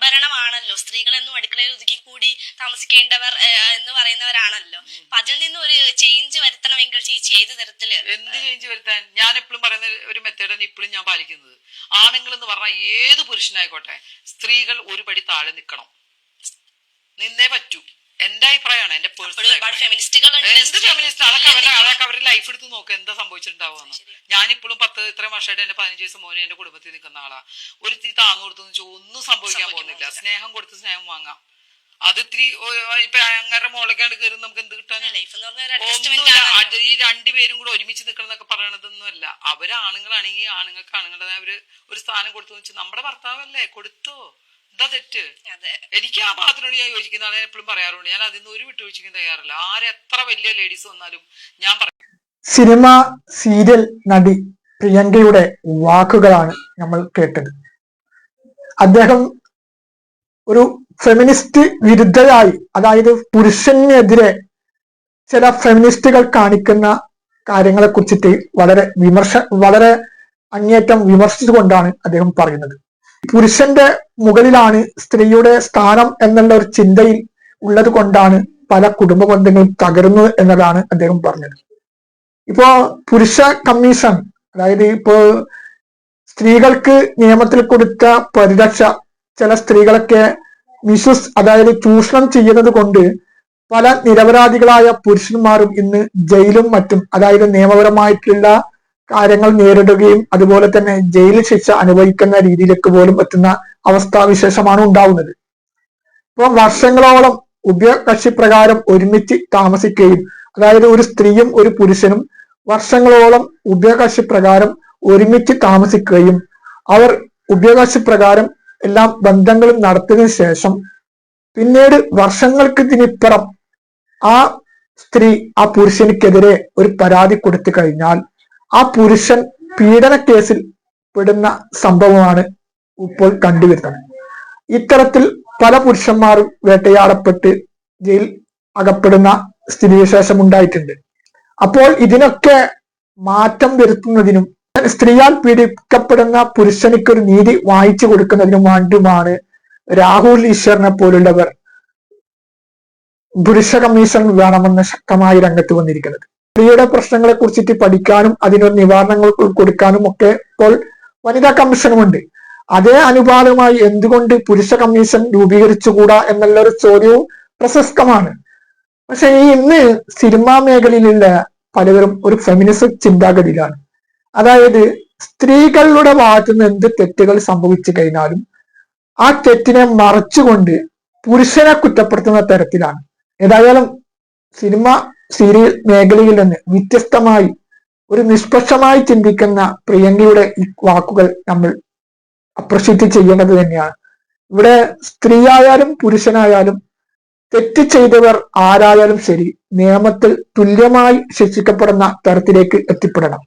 സംഭരണമാണല്ലോ. സ്ത്രീകളെന്നും അടുക്കളയിൽ ഒതുക്കി കൂടി താമസിക്കേണ്ടവർ എന്ന് പറയുന്നവരാണല്ലോ. അപ്പൊ അതിൽ നിന്ന് ഒരു ചേഞ്ച് വരുത്തണമെങ്കിൽ ചേച്ചി ഏത് തരത്തിൽ എന്ത് ചേഞ്ച് വരുത്താൻ? ഞാൻ എപ്പോഴും പറയുന്ന ഒരു മെത്തേഡാണ് ഇപ്പോഴും ഞാൻ പാലിക്കുന്നത്. ആണുങ്ങൾ എന്ന് പറഞ്ഞാൽ ഏത് പുരുഷനായിക്കോട്ടെ സ്ത്രീകൾ ഒരു പടി താഴെ നിൽക്കണം നിന്നേ പറ്റൂ. എന്റെ അഭിപ്രായമാണ് എന്റെ പേഴ്സണൽ ഒരുപാട് ഫെമിനിസ്റ്റുകൾ എന്ത് ഫെമിനിസ്റ്റ് അതൊക്കെ അവരുടെ അതൊക്കെ അവരുടെ ലൈഫ് എടുത്ത് നോക്കുക എന്താ സംഭവിച്ചിട്ടുണ്ടാവുക ഞാനിപ്പോഴും പത്ത് ഇത്രയും വർഷമായിട്ട് എന്റെ പതിനഞ്ച് വയസ്സ് മോനെ എന്റെ കുടുംബത്തിൽ നിൽക്കുന്ന ആളാ. ഒരു ഇത്തിരി താന്നു കൊടുത്തു വെച്ചാൽ ഒന്നും സംഭവിക്കാൻ പോകുന്നില്ല. സ്നേഹം കൊടുത്ത് സ്നേഹം വാങ്ങാം. അത് ഇത്തിരി ഇപ്പൊ അങ്ങനെ മോളൊക്കെയാണ് കയറി നമുക്ക് എന്ത് കിട്ടാൻ ഒന്നുമില്ല. ഈ രണ്ടുപേരും കൂടെ ഒരുമിച്ച് നിൽക്കണം എന്നൊക്കെ പറയണതൊന്നുമല്ല. അവർ ആണുങ്ങളാണെങ്കിൽ ആണുങ്ങൾക്ക് ആണുങ്ങളുടെ അവർ ഒരു സ്ഥാനം കൊടുത്തു വെച്ച് നമ്മുടെ ഭർത്താവല്ലേ? കൊടുത്തോ? എന്താ തെറ്റ്? അതെ. എനിക്ക് ആ ഭാഗത്തിനോട് ഞാൻ യോജിക്കുന്നതാണ് ഞാൻ എപ്പോഴും പറയാറുണ്ട്. ഞാൻ അതിൽ നിന്ന് ഒരു വിട്ടുവീഴ്ചയ്ക്കും തയ്യാറില്ല. ആരെത്ര വലിയ ലേഡീസ് വന്നാലും ഞാൻ പറയും സിനിമ സീരിയൽ നടി പ്രിയങ്കയുടെ വാക്കുകളാണ് നമ്മൾ കേട്ടത്. അദ്ദേഹം ഒരു ഫെമിനിസ്റ്റ് വിരുദ്ധരായി അതായത് പുരുഷനെതിരെ ചില ഫെമിനിസ്റ്റുകൾ കാണിക്കുന്ന കാര്യങ്ങളെ കുറിച്ചിട്ട് വളരെ വിമർശ വളരെ അങ്ങേറ്റം വിമർശിച്ചുകൊണ്ടാണ് അദ്ദേഹം പറയുന്നത്. പുരുഷന്റെ മുകളിലാണ് സ്ത്രീയുടെ സ്ഥാനം എന്നുള്ള ഒരു ചിന്തയിൽ ഉള്ളത് കൊണ്ടാണ് പല കുടുംബ ബന്ധങ്ങളും തകരുന്നത് എന്നതാണ് അദ്ദേഹം പറഞ്ഞത്. ഇപ്പോ പുരുഷ കമ്മീഷൻ അതായത് ഇപ്പോ സ്ത്രീകൾക്ക് നിയമത്തിൽ കൊടുത്ത പരിരക്ഷ ചില സ്ത്രീകളൊക്കെ മിസ്യൂസ് അതായത് ചൂഷണം ചെയ്യുന്നത് കൊണ്ട് പല നിരപരാധികളായ പുരുഷന്മാരും ഇന്ന് ജയിലും മറ്റും അതായത് നിയമപരമായിട്ടുള്ള കാര്യങ്ങൾ നേരിടുകയും അതുപോലെ തന്നെ ജയിൽ ശിക്ഷ അനുഭവിക്കുന്ന രീതിയിലേക്ക് പോലും എത്തുന്ന അവസ്ഥാവിശേഷമാണ് ഉണ്ടാവുന്നത്. ഇപ്പൊ വർഷങ്ങളോളം ഉഭയകക്ഷി പ്രകാരം ഒരുമിച്ച് താമസിക്കുകയും അതായത് ഒരു സ്ത്രീയും ഒരു പുരുഷനും വർഷങ്ങളോളം ഉഭയകക്ഷി പ്രകാരം ഒരുമിച്ച് താമസിക്കുകയും അവർ ഉഭയകക്ഷി പ്രകാരം എല്ലാ ബന്ധങ്ങളും നടത്തിയതിനു ശേഷം പിന്നീട് വർഷങ്ങൾക്ക് ഇതിനിപ്പുറം ആ സ്ത്രീ ആ പുരുഷനിക്കെതിരെ ഒരു പരാതി കൊടുത്തു കഴിഞ്ഞാൽ ആ പുരുഷൻ പീഡന കേസിൽ പെടുന്ന സംഭവമാണ് ഇപ്പോൾ കണ്ടുവരുന്നത്. ഇത്തരത്തിൽ പല പുരുഷന്മാരും വേട്ടയാടപ്പെട്ട് ജയിൽ അകപ്പെടുന്ന സ്ഥിതിവിശേഷം ഉണ്ടായിട്ടുണ്ട്. അപ്പോൾ ഇതിനൊക്കെ മാറ്റം വരുത്തുന്നതിനും സ്ത്രീയാൽ പീഡിപ്പിക്കപ്പെടുന്ന പുരുഷനിക്ക് ഒരു നീതി വായിച്ചു കൊടുക്കുന്നതിനും വേണ്ടിയുമാണ് രാഹുൽ ഈശ്വരനെ പോലുള്ളവർ പുരുഷ കമ്മീഷൻ വേണമെന്ന് ശക്തമായി രംഗത്ത് വന്നിരിക്കുന്നത്. സ്ത്രീയുടെ പ്രശ്നങ്ങളെ കുറിച്ചിട്ട് പഠിക്കാനും അതിനൊരു നിവാരണങ്ങൾ കൊടുക്കാനും ഒക്കെ ഇപ്പോൾ വനിതാ കമ്മീഷനുമുണ്ട്. അതേ അനുപാതമായി എന്തുകൊണ്ട് പുരുഷ കമ്മീഷൻ രൂപീകരിച്ചുകൂടാ എന്നുള്ള ഒരു ചോദ്യവും പ്രശസ്തമാണ്. പക്ഷെ ഈ ഇന്ന് സിനിമാ മേഖലയിലുള്ള പലവരും ഒരു ഫെമിനിസ്റ്റ് ചിന്താഗതിയിലാണ്. അതായത് സ്ത്രീകളുടെ ഭാഗത്ത് നിന്ന് എന്ത് തെറ്റുകൾ സംഭവിച്ചു കഴിഞ്ഞാലും ആ തെറ്റിനെ മറച്ചുകൊണ്ട് പുരുഷനെ കുറ്റപ്പെടുത്തുന്ന തരത്തിലാണ്. ഏതായാലും സിനിമ സീരിയൽ മേഖലയിൽ നിന്ന് വ്യത്യസ്തമായി ഒരു നിഷ്പക്ഷമായി ചിന്തിക്കുന്ന പ്രിയങ്കയുടെ ഈ വാക്കുകൾ നമ്മൾ അപ്രസിദ്ധി ചെയ്യേണ്ടത് തന്നെയാണ്. ഇവിടെ സ്ത്രീയായാലും പുരുഷനായാലും തെറ്റ് ചെയ്തവർ ആരായാലും ശരി നിയമത്തിൽ തുല്യമായി ശിക്ഷിക്കപ്പെടുന്ന തരത്തിലേക്ക് എത്തിപ്പെടണം.